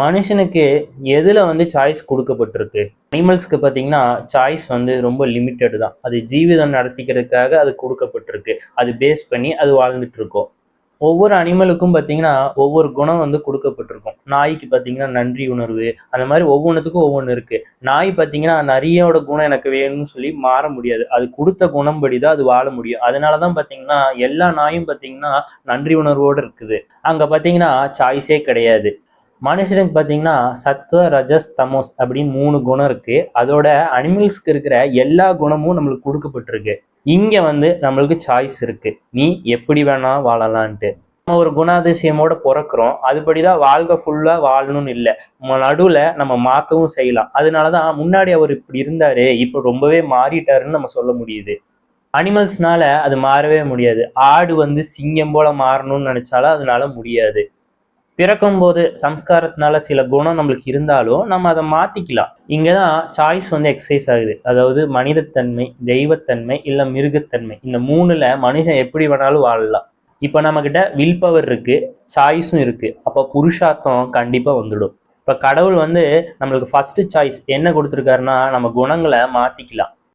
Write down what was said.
மனுஷனுக்கு எதில் வந்து சாய்ஸ் கொடுக்கப்பட்டிருக்கு? அனிமல்ஸ்க்கு பார்த்தீங்கன்னா சாய்ஸ் வந்து ரொம்ப லிமிட்டட் தான். அது ஜீவிதம் நடத்திக்கிறதுக்காக அது கொடுக்கப்பட்டிருக்கு. அது பேஸ் பண்ணி அது வாழ்ந்துட்டு இருக்கோம் ஒவ்வொரு அனிமலுக்கும் பார்த்தீங்கன்னா ஒவ்வொரு குணம் வந்து கொடுக்கப்பட்டிருக்கும். நாய்க்கு பார்த்தீங்கன்னா நன்றி உணர்வு. அந்த மாதிரி ஒவ்வொன்றுத்துக்கும் ஒவ்வொன்று இருக்குது நாய் பார்த்தீங்கன்னா நரியோட குணம் எனக்கு வேணும்னு சொல்லி மாற முடியாது. அது கொடுத்த குணம்படி தான் அது வாழ முடியும். அதனால தான் பார்த்தீங்கன்னா எல்லா நாயும் பார்த்தீங்கன்னா நன்றி உணர்வோடு இருக்குது. அங்கே பார்த்தீங்கன்னா சாய்ஸே கிடையாது. மனுஷனுக்கு பார்த்தீங்கன்னா சத்வ ரஜஸ் தமோஸ் அப்படின்னு மூணு குணம் இருக்கு. அதோட அனிமல்ஸ்க்கு இருக்கிற எல்லா குணமும் நம்மளுக்கு கொடுக்கப்பட்டிருக்கு. இங்க வந்து நம்மளுக்கு சாய்ஸ் இருக்கு. நீ எப்படி வேணா வாழலான்ட்டு. நம்ம ஒரு குணாதிசயமோட பிறக்கிறோம். அதுபடிதான் வாழ்க்கை ஃபுல்லா வாழணும்னு இல்லை. நடுவுல நம்ம மாற்றவும் செய்யலாம். அதனாலதான் முன்னாடி அவர் இப்படி இருந்தாரு. இப்போ ரொம்பவே மாறிட்டாருன்னு நம்ம சொல்ல முடியுது. அனிமல்ஸ்னால அது மாறவே முடியாது. ஆடு வந்து சிங்கம் போல மாறணும்னு நினைச்சாலும் அதனால முடியாது. பிறக்கும்போது சம்ஸ்காரத்தினால சில குணம் நம்மளுக்கு இருந்தாலும் நம்ம அதை மாத்திக்கலாம். இங்கதான் சாய்ஸ் வந்து எக்ஸசைஸ் ஆகுது. அதாவது மனிதத்தன்மை தெய்வத்தன்மை இல்ல மிருகத்தன்மை. இந்த மூணுல மனுஷன் எப்படி வேணாலும் வாழலாம். இப்போ நம்ம கிட்ட வில் பவர் இருக்கு சாய்ஸும் இருக்கு. அப்போ புருஷார்த்தம் கண்டிப்பா வந்துடும். இப்போ கடவுள் வந்து நம்மளுக்கு ஃபர்ஸ்ட் சாய்ஸ் என்ன கொடுத்துருக்காருன்னா நம்ம குணங்களை மாத்திக்கலாம்.